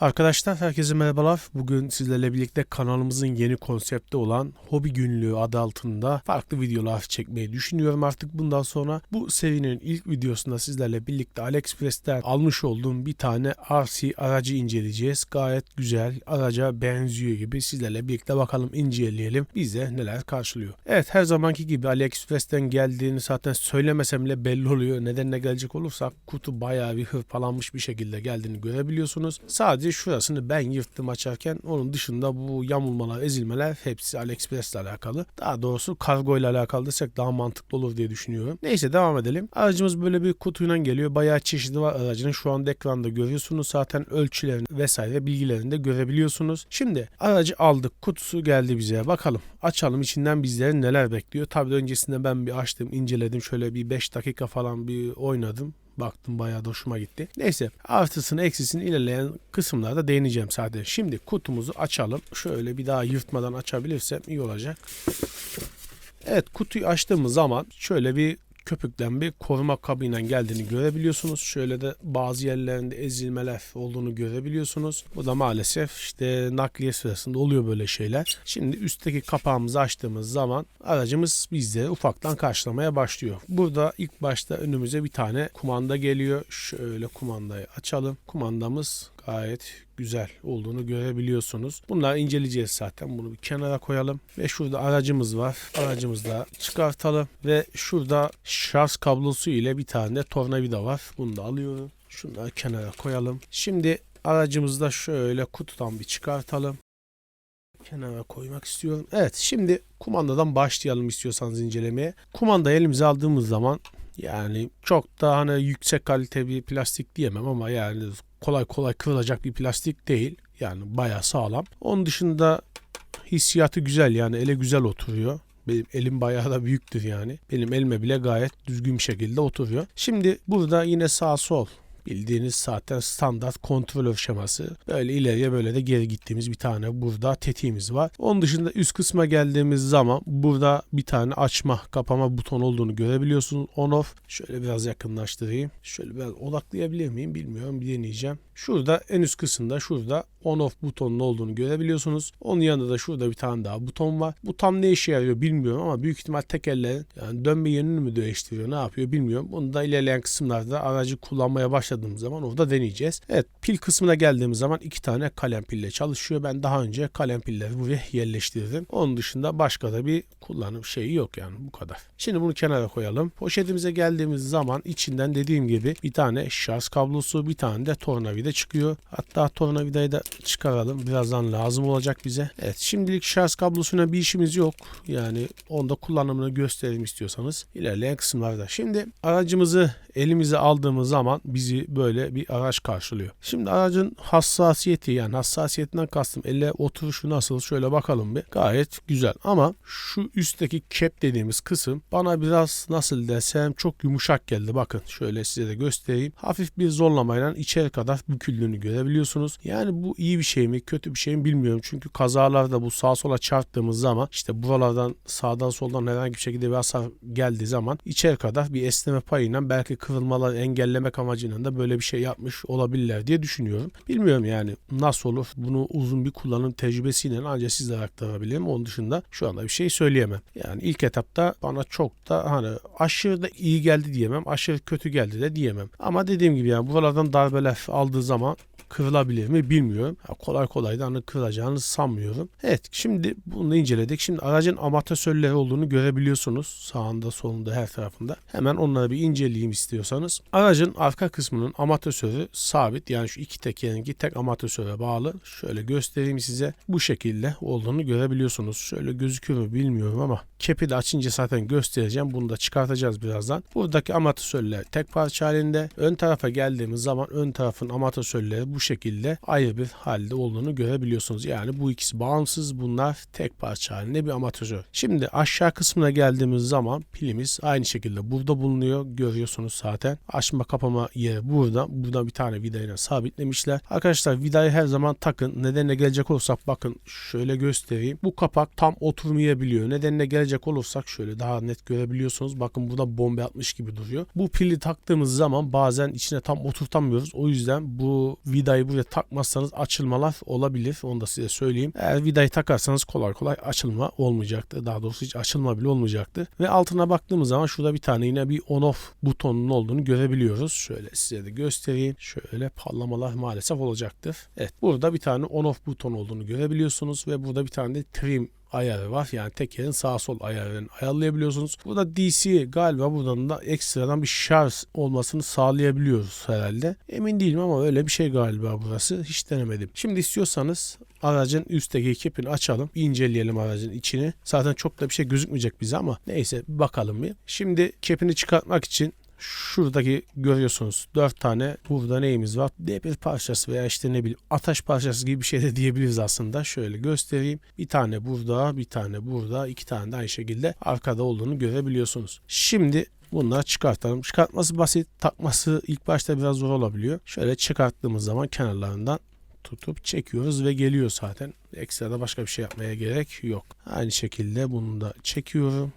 Arkadaşlar herkese merhabalar. Bugün sizlerle birlikte kanalımızın yeni konsepti olan Hobi Günlüğü adı altında farklı videolar çekmeyi düşünüyorum artık bundan sonra. Bu serinin ilk videosunda sizlerle birlikte AliExpress'ten almış olduğum bir tane RC aracı inceleyeceğiz. Gayet güzel, araca benziyor gibi sizlerle birlikte bakalım inceleyelim. Bize neler karşılıyor. Evet her zamanki gibi AliExpress'ten geldiğini zaten söylemesem bile belli oluyor. Nedenine gelecek olursak kutu bayağı bir hırpalanmış bir şekilde geldiğini görebiliyorsunuz. Sadece şurasını ben yırttım açarken onun dışında bu yamulmalar, ezilmeler hepsi AliExpress ile alakalı. Daha doğrusu kargo ile alakalı desek daha mantıklı olur diye düşünüyorum. Neyse devam edelim. Aracımız böyle bir kutuyla geliyor. Bayağı çeşidi var aracının. Şu anda ekranda görüyorsunuz. Zaten ölçülerini vesaire bilgilerini de görebiliyorsunuz. Şimdi aracı aldık. Kutusu geldi bize. Bakalım. Açalım içinden bizleri neler bekliyor. Tabii öncesinde ben bir açtım, inceledim. Şöyle bir 5 dakika falan bir oynadım. Baktım bayağı da hoşuma gitti. Neyse artısını eksisini ilerleyen kısımlarda değineceğim sadece. Şimdi kutumuzu açalım. Şöyle bir daha yırtmadan açabilirsem iyi olacak. Evet kutuyu açtığımız zaman şöyle bir köpükten bir koruma kabıyla geldiğini görebiliyorsunuz. Şöyle de bazı yerlerinde ezilmeler olduğunu görebiliyorsunuz. Bu da maalesef işte nakliye sırasında oluyor böyle şeyler. Şimdi üstteki kapağımızı açtığımız zaman aracımız bizleri ufaktan karşılamaya başlıyor. Burada ilk başta önümüze bir tane kumanda geliyor. Şöyle kumandayı açalım. Kumandamız gayet güzel olduğunu görebiliyorsunuz. Bunları inceleyeceğiz zaten. Bunu bir kenara koyalım. Ve şurada aracımız var. Aracımızı da çıkartalım. Ve şurada şarj kablosu ile bir tane de tornavida var. Bunu da alıyorum. Şunları kenara koyalım. Şimdi aracımızı da şöyle kutudan bir çıkartalım. Kenara koymak istiyorum. Evet şimdi kumandadan başlayalım istiyorsanız incelemeye. Kumanda elimize aldığımız zaman yani çok da hani yüksek kalite bir plastik diyemem ama yani kolay kolay kırılacak bir plastik değil. Yani bayağı sağlam. Onun dışında hissiyatı güzel yani ele güzel oturuyor. Benim elim bayağı da büyüktür yani. Benim elime bile gayet düzgün bir şekilde oturuyor. Şimdi burada yine sağ sol Bildiğiniz zaten standart kontrolör şeması. Böyle ileriye böyle de geri gittiğimiz bir tane burada tetiğimiz var. Onun dışında üst kısma geldiğimiz zaman burada bir tane açma kapama buton olduğunu görebiliyorsunuz. On off. Şöyle biraz yakınlaştırayım. Şöyle biraz odaklayabilir miyim bilmiyorum. Bir deneyeceğim. Şurada en üst kısımda şurada on off butonun olduğunu görebiliyorsunuz. Onun yanında da şurada bir tane daha buton var. Bu tam ne işe yarıyor bilmiyorum ama büyük ihtimal tekerlerin yani dönme yönünü mü değiştiriyor ne yapıyor bilmiyorum. Bunu da ilerleyen kısımlarda aracı kullanmaya başladığımız zaman orada deneyeceğiz. Evet pil kısmına geldiğimiz zaman iki tane kalem pille çalışıyor. Ben daha önce kalem pilleri buraya yerleştirdim. Onun dışında başka da bir kullanım şeyi yok yani bu kadar. Şimdi bunu kenara koyalım. Poşetimize geldiğimiz zaman içinden dediğim gibi bir tane şarj kablosu bir tane de tornavida çıkıyor. Hatta tornavidayı da çıkaralım. Birazdan lazım olacak bize. Evet şimdilik şarj kablosuna bir işimiz yok. Yani onda kullanımını gösterelim istiyorsanız ilerleyen kısımlarda. Şimdi aracımızı elimize aldığımız zaman bizi böyle bir araç karşılıyor. Şimdi aracın hassasiyeti yani hassasiyetinden kastım elle oturuşu nasıl şöyle bakalım bir. Gayet güzel ama şu üstteki cap dediğimiz kısım bana biraz nasıl desem çok yumuşak geldi. Bakın şöyle size de göstereyim. Hafif bir zorlamayla içeri kadar büküldüğünü görebiliyorsunuz. Yani bu iyi bir şey mi kötü bir şey mi bilmiyorum. Çünkü kazalarda bu sağa sola çarptığımız zaman işte buralardan sağdan soldan herhangi bir şekilde bir hasar geldiği zaman içeri kadar bir esneme payıyla belki kırılmaları engellemek amacıyla da böyle bir şey yapmış olabilirler diye düşünüyorum. Bilmiyorum yani nasıl olur bunu uzun bir kullanım tecrübesiyle ancak sizlere aktarabilirim. Onun dışında şu anda bir şey söyleyemem. Yani ilk etapta bana çok da hani aşırı da iyi geldi diyemem. Aşırı kötü geldi de diyemem. Ama dediğim gibi yani buralardan darbeler aldığı zaman kırılabilir mi bilmiyorum. Ya kolay kolay da hani kırılacağını sanmıyorum. Evet şimdi bunu inceledik. Şimdi aracın amatörleri olduğunu görebiliyorsunuz. Sağında solunda her tarafında. Hemen onları bir inceleyeyim istiyorsanız. Aracın arka kısmının amatörü sabit. Yani şu iki tekerinki tek amatöre bağlı. Şöyle göstereyim size. Bu şekilde olduğunu görebiliyorsunuz. Şöyle gözüküyor mu bilmiyorum ama kepi de açınca zaten göstereceğim. Bunu da çıkartacağız birazdan. Buradaki amatörler tek parça halinde. Ön tarafa geldiğimiz zaman ön tarafın amatörleri bu şekilde ayrı bir halde olduğunu görebiliyorsunuz. Yani bu ikisi bağımsız bunlar tek parça halinde bir amatör. Şimdi aşağı kısmına geldiğimiz zaman pilimiz aynı şekilde burada bulunuyor. Görüyorsunuz zaten. Açma kapama yeri burada. Burada bir tane vidayla sabitlemişler. Arkadaşlar vidayı her zaman takın. Nedenine gelecek olursak bakın şöyle göstereyim. Bu kapak tam oturmayabiliyor. Nedenine gelecek olursak şöyle daha net görebiliyorsunuz. Bakın burada bombe atmış gibi duruyor. Bu pili taktığımız zaman bazen içine tam oturtamıyoruz. O yüzden bu vida vidayı buraya takmazsanız açılmalar olabilir. Onu da size söyleyeyim. Eğer vidayı takarsanız kolay kolay açılma olmayacaktır. Daha doğrusu hiç açılma bile olmayacaktır. Ve altına baktığımız zaman şurada bir tane yine bir on off butonunun olduğunu görebiliyoruz. Şöyle size de göstereyim. Şöyle parlamalar maalesef olacaktır. Evet burada bir tane on off buton olduğunu görebiliyorsunuz ve burada bir tane de trim ayarı var. Yani tekerin sağ sol ayarlarını ayarlayabiliyorsunuz. Burada DC galiba buradan da ekstradan bir şarj olmasını sağlayabiliyoruz herhalde. Emin değilim ama öyle bir şey galiba burası. Hiç denemedim. Şimdi istiyorsanız aracın üstteki kepini açalım. Bir inceleyelim aracın içini. Zaten çok da bir şey gözükmeyecek bize ama neyse bakalım bir. Şimdi kepini çıkartmak için şuradaki görüyorsunuz dört tane burada neyimiz var? Demir parçası veya işte ne bileyim ataş parçası gibi bir şey de diyebiliriz aslında. Şöyle göstereyim. Bir tane burada, bir tane burada, iki tane de aynı şekilde arkada olduğunu görebiliyorsunuz. Şimdi Bunları çıkartalım. Çıkartması basit, takması ilk başta biraz zor olabiliyor. Şöyle çıkarttığımız zaman kenarlarından tutup çekiyoruz ve geliyor zaten. Ekstra da başka bir şey yapmaya gerek yok. Aynı şekilde bunu da çekiyorum.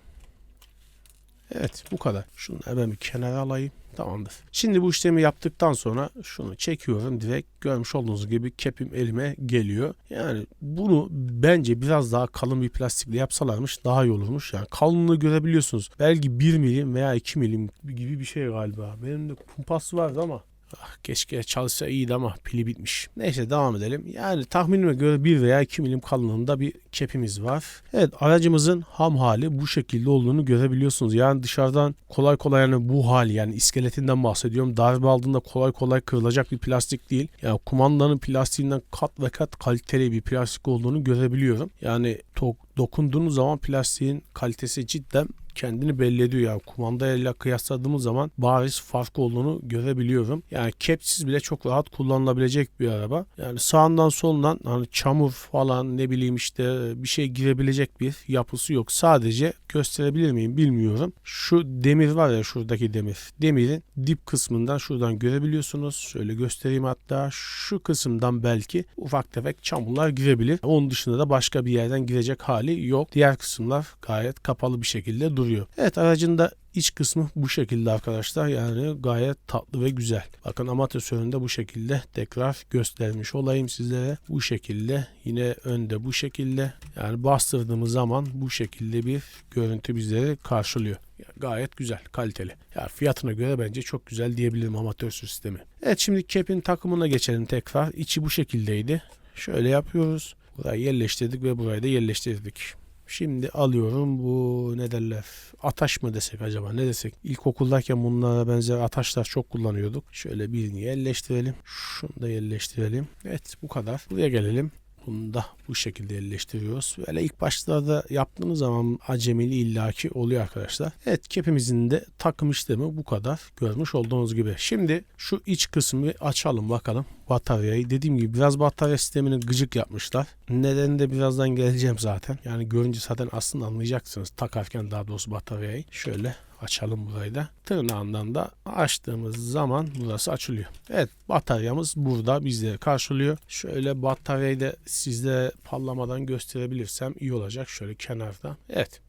Evet bu kadar. Şunu hemen bir kenara alayım. Tamamdır. Şimdi bu işlemi yaptıktan sonra şunu çekiyorum. Direkt görmüş olduğunuz gibi kepim elime geliyor. Yani bunu bence biraz daha kalın bir plastikle yapsalarmış daha iyi olurmuş. Yani kalınlığı görebiliyorsunuz. Belki 1 milim veya 2 milim gibi bir şey galiba. Benim de kumpas vardı ama Ah, keşke çalışsa iyiydi ama pili bitmiş. Neyse devam edelim. Yani tahminime göre 1 veya 2 milim kalınlığında bir kepimiz var. Evet aracımızın ham hali bu şekilde olduğunu görebiliyorsunuz. Yani dışarıdan kolay kolay yani bu hali yani iskeletinden bahsediyorum. Darbe aldığında kolay kolay kırılacak bir plastik değil. Yani kumandanın plastiğinden kat ve kat kaliteli bir plastik olduğunu görebiliyorum. Yani to- dokunduğunuz zaman plastiğin kalitesi cidden kendini belli ediyor. Yani kumandayla kıyasladığımız zaman bariz fark olduğunu görebiliyorum. Yani kepsiz bile çok rahat kullanılabilecek bir araba. Yani sağından solundan hani çamur falan ne bileyim işte bir şey girebilecek bir yapısı yok. Sadece gösterebilir miyim bilmiyorum. Şu demir var ya şuradaki demir. Demirin dip kısmından şuradan görebiliyorsunuz. Şöyle göstereyim hatta şu kısımdan belki ufak tefek çamurlar girebilir. Onun dışında da başka bir yerden girecek hali yok. Diğer kısımlar gayet kapalı bir şekilde duruyor. Evet aracın da iç kısmı bu şekilde arkadaşlar. Yani gayet tatlı ve güzel. Bakın amatör bu şekilde tekrar göstermiş olayım sizlere. Bu şekilde yine önde bu şekilde. Yani bastırdığımız zaman bu şekilde bir görüntü bizleri karşılıyor. Yani gayet güzel, kaliteli. Ya fiyatına göre bence çok güzel diyebilirim amatör sistemi. Evet şimdi kepin takımına geçelim tekrar. İçi bu şekildeydi. Şöyle yapıyoruz. Burayı yerleştirdik ve burayı da yerleştirdik. Şimdi alıyorum bu ne derler ataş mı desek acaba ne desek. İlkokuldayken bunlara benzer ataşlar çok kullanıyorduk. Şöyle birini yerleştirelim. Şunu da yerleştirelim. Evet bu kadar. Buraya gelelim. Bunu da bu şekilde yerleştiriyoruz. Böyle ilk başlarda yaptığınız zaman acemili illaki oluyor arkadaşlar. Evet kepimizin de takım işlemi bu kadar. Görmüş olduğunuz gibi. Şimdi şu iç kısmı açalım bakalım. Bataryayı dediğim gibi biraz batarya sistemini gıcık yapmışlar. Nedeni de birazdan geleceğim zaten. Yani görünce zaten aslında anlayacaksınız. Takarken daha doğrusu bataryayı. Şöyle açalım burayı da. Tırnağından da açtığımız zaman burası açılıyor. Evet bataryamız burada bizleri karşılıyor. Şöyle bataryayı da sizde parlamadan gösterebilirsem iyi olacak. Şöyle kenarda. Evet.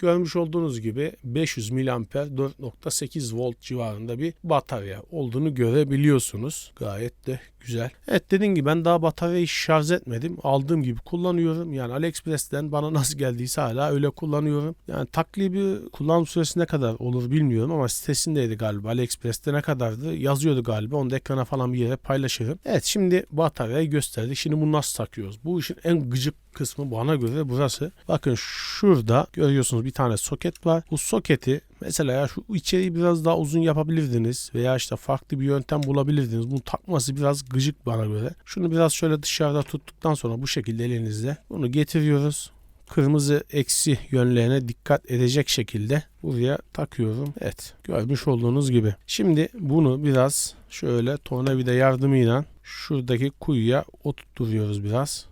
Görmüş olduğunuz gibi 500 mAh 4.8 volt civarında bir batarya olduğunu görebiliyorsunuz. Gayet de güzel. Evet dediğim gibi ben daha bataryayı şarj etmedim. Aldığım gibi kullanıyorum. Yani AliExpress'ten bana nasıl geldiyse hala öyle kullanıyorum. Yani takribi kullanım süresi ne kadar olur bilmiyorum ama sitesindeydi galiba. AliExpress'te ne kadardı yazıyordu galiba. Onu da ekrana falan bir yere paylaşırım. Evet şimdi bataryayı gösterdik. Şimdi bunu nasıl takıyoruz? Bu işin en gıcık kısmı bana göre burası. Bakın şurada görüyorsunuz bir tane soket var. Bu soketi mesela ya şu içeriği biraz daha uzun yapabilirdiniz veya işte farklı bir yöntem bulabilirdiniz. Bunu takması biraz gıcık bana göre. Şunu biraz şöyle dışarıda tuttuktan sonra bu şekilde elinizde bunu getiriyoruz kırmızı eksi yönlerine dikkat edecek şekilde buraya takıyorum. Evet görmüş olduğunuz gibi. Şimdi bunu biraz şöyle tornavida yardımıyla şuradaki kuyuya oturtuyoruz biraz.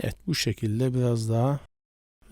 Evet bu şekilde biraz daha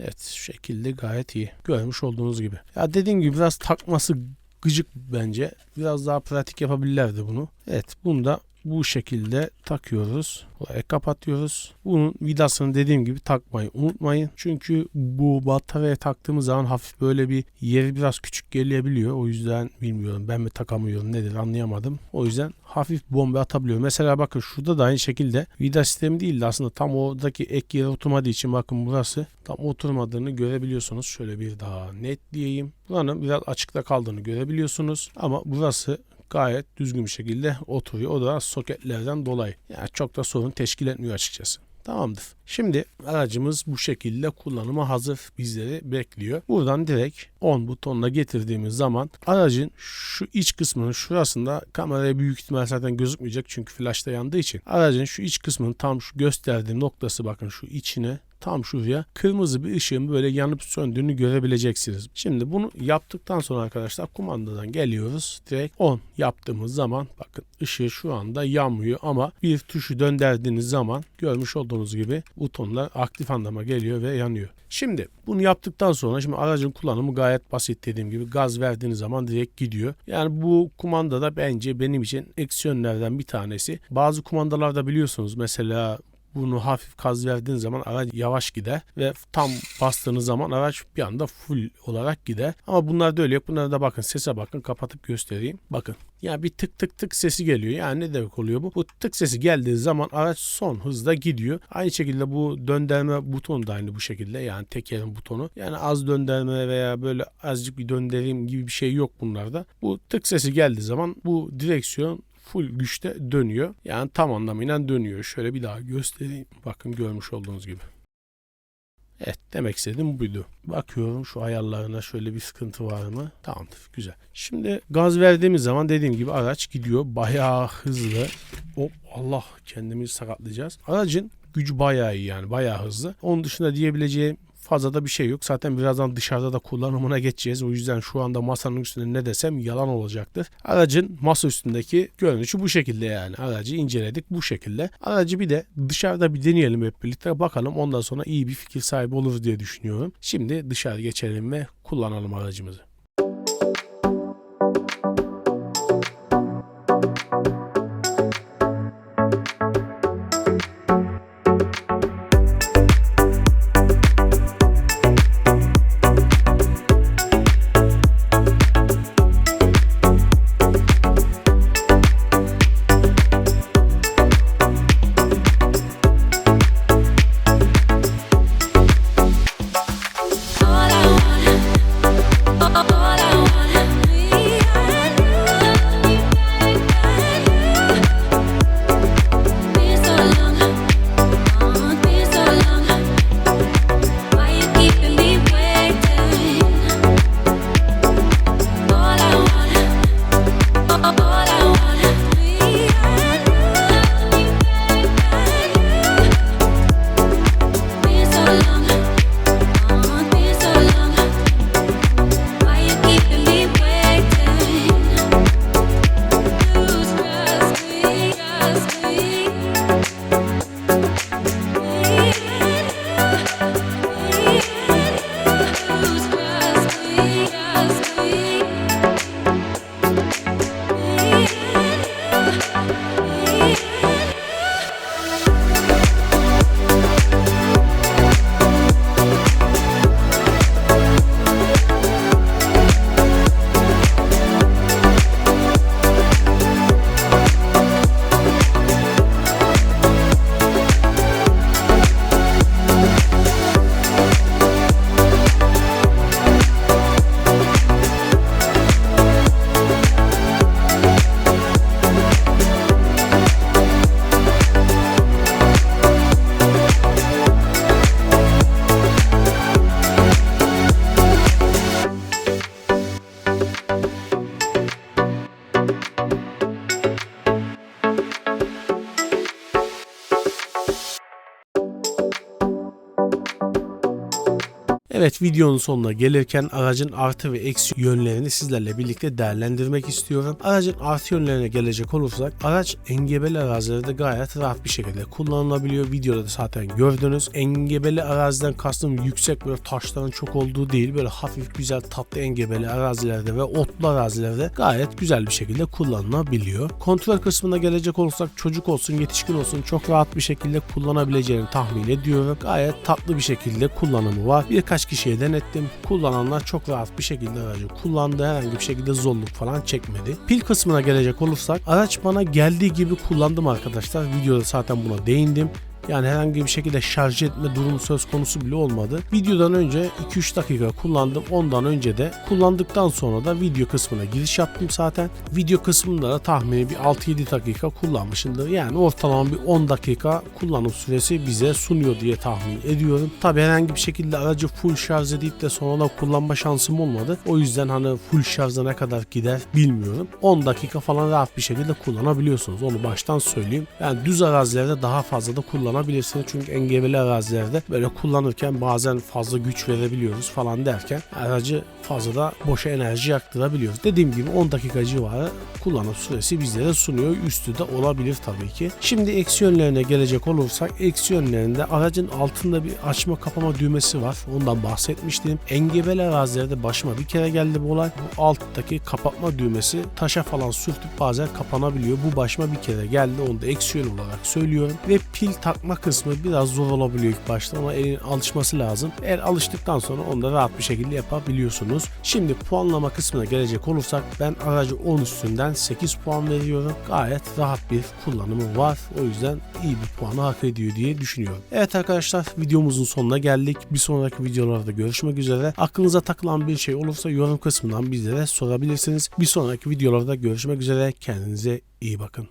Evet şu şekilde gayet iyi. Görmüş olduğunuz gibi. Ya dediğim gibi biraz takması gıcık bence. Biraz daha pratik yapabilirlerdi bunu. Evet bunu da bu şekilde takıyoruz. Buraya kapatıyoruz. Bunun vidasını dediğim gibi takmayı unutmayın. Çünkü bu bataryaya taktığımız zaman hafif böyle bir yeri biraz küçük gelebiliyor. O yüzden bilmiyorum ben mi takamıyorum nedir anlayamadım. O yüzden hafif bomba atabiliyor. Mesela bakın şurada da aynı şekilde vida sistemi değil de aslında tam oradaki ek yere oturmadığı için bakın burası tam oturmadığını görebiliyorsunuz. Şöyle bir daha netleyeyim. Buranın biraz açıkta kaldığını görebiliyorsunuz. Ama burası gayet düzgün bir şekilde oturuyor. O da soketlerden dolayı. Yani çok da sorun teşkil etmiyor açıkçası. Tamamdır. Şimdi aracımız bu şekilde kullanıma hazır bizleri bekliyor. Buradan direkt 10 butonuna getirdiğimiz zaman aracın şu iç kısmının şurasında kameraya büyük ihtimal zaten gözükmeyecek çünkü flashta yandığı için. Aracın şu iç kısmının tam şu gösterdiğim noktası bakın şu içine tam şuraya kırmızı bir ışığın böyle yanıp söndüğünü görebileceksiniz. Şimdi bunu yaptıktan sonra arkadaşlar kumandadan geliyoruz. Direkt 10 yaptığımız zaman bakın ışığı şu anda yanmıyor ama bir tuşu döndürdüğünüz zaman görmüş olduğunuz gibi butonlar aktif anlama geliyor ve yanıyor. Şimdi bunu yaptıktan sonra şimdi aracın kullanımı gayet basit dediğim gibi gaz verdiğiniz zaman direkt gidiyor. Yani bu kumanda da bence benim için eksi yönlerden bir tanesi. Bazı kumandalarda biliyorsunuz mesela bunu hafif gaz verdiğiniz zaman araç yavaş gider ve tam bastığınız zaman araç bir anda full olarak gider. Ama bunlar da öyle yok. Bunlara da bakın sese bakın kapatıp göstereyim. Bakın yani bir tık tık tık sesi geliyor. Yani ne demek oluyor bu? Bu tık sesi geldiği zaman araç son hızda gidiyor. Aynı şekilde bu döndürme butonu da aynı bu şekilde. Yani tekerin butonu. Yani az döndürme veya böyle azıcık bir döndüreyim gibi bir şey yok bunlarda. Bu tık sesi geldiği zaman bu direksiyon full güçte dönüyor. Yani tam anlamıyla dönüyor. Şöyle bir daha göstereyim. Bakın görmüş olduğunuz gibi. Evet demek istediğim buydu. Bakıyorum şu ayarlarına şöyle bir sıkıntı var mı? Tamamdır güzel. Şimdi gaz verdiğimiz zaman dediğim gibi araç gidiyor bayağı hızlı. Hop Allah kendimizi sakatlayacağız. Aracın gücü bayağı iyi yani bayağı hızlı. Onun dışında diyebileceğim fazla da bir şey yok. Zaten birazdan dışarıda da kullanımına geçeceğiz. O yüzden şu anda masanın üstünde ne desem yalan olacaktır. Aracın masa üstündeki görünüşü bu şekilde yani. Aracı inceledik bu şekilde. Aracı bir de dışarıda bir deneyelim hep birlikte. Bakalım ondan sonra iyi bir fikir sahibi oluruz diye düşünüyorum. Şimdi dışarı geçelim ve kullanalım aracımızı. Evet videonun sonuna gelirken aracın artı ve eksi yönlerini sizlerle birlikte değerlendirmek istiyorum. Aracın artı yönlerine gelecek olursak araç engebeli arazilerde gayet rahat bir şekilde kullanılabiliyor. Videoda da zaten gördünüz. Engebeli araziden kastım yüksek böyle taşların çok olduğu değil. Böyle hafif güzel tatlı engebeli arazilerde ve otlu arazilerde gayet güzel bir şekilde kullanılabiliyor. Kontrol kısmına gelecek olursak çocuk olsun yetişkin olsun çok rahat bir şekilde kullanabileceğini tahmin ediyorum. Gayet tatlı bir şekilde kullanımı var. Birkaç kişiye denettim. Kullananlar çok rahat bir şekilde aracı kullandı. Herhangi bir şekilde zorluk falan çekmedi. Pil kısmına gelecek olursak araç bana geldiği gibi kullandım arkadaşlar. Videoda zaten buna değindim. Yani herhangi bir şekilde şarj etme durumu söz konusu bile olmadı. Videodan önce 2-3 dakika kullandım. Ondan önce de kullandıktan sonra da video kısmına giriş yaptım zaten. Video kısmında da tahmini bir 6-7 dakika kullanmışımdır. Yani ortalama bir 10 dakika kullanım süresi bize sunuyor diye tahmin ediyorum. Tabi herhangi bir şekilde aracı full şarj edip de sonra da kullanma şansım olmadı. O yüzden hani full şarja ne kadar gider bilmiyorum. 10 dakika falan rahat bir şekilde kullanabiliyorsunuz. Onu baştan söyleyeyim. Yani düz arazilerde daha fazla da kullanabilirsiniz. Çünkü engebeli arazilerde böyle kullanırken bazen fazla güç verebiliyoruz falan derken aracı fazla da boşa enerji yaktırabiliyoruz. Dediğim gibi 10 dakika civarı kullanım süresi bizlere sunuyor. Üstü de olabilir tabii ki. Şimdi eksi yönlerine gelecek olursak eksi yönlerinde aracın altında bir açma kapama düğmesi var. Ondan bahsetmiştim. Engebeli arazilerde başıma bir kere geldi bu olay. Bu alttaki kapatma düğmesi taşa falan sürtüp bazen kapanabiliyor. Bu başıma bir kere geldi. Onu da eksi yön olarak söylüyorum. Ve pil takma kısmı biraz zor olabiliyor ilk başta ama elin alışması lazım. Eğer alıştıktan sonra onu da rahat bir şekilde yapabiliyorsunuz. Şimdi puanlama kısmına gelecek olursak ben aracı 10 üstünden 8 puan veriyorum. Gayet rahat bir kullanımı var. O yüzden iyi bir puanı hak ediyor diye düşünüyorum. Evet arkadaşlar videomuzun sonuna geldik. Bir sonraki videolarda görüşmek üzere. Aklınıza takılan bir şey olursa yorum kısmından bizlere sorabilirsiniz. Bir sonraki videolarda görüşmek üzere. Kendinize iyi bakın.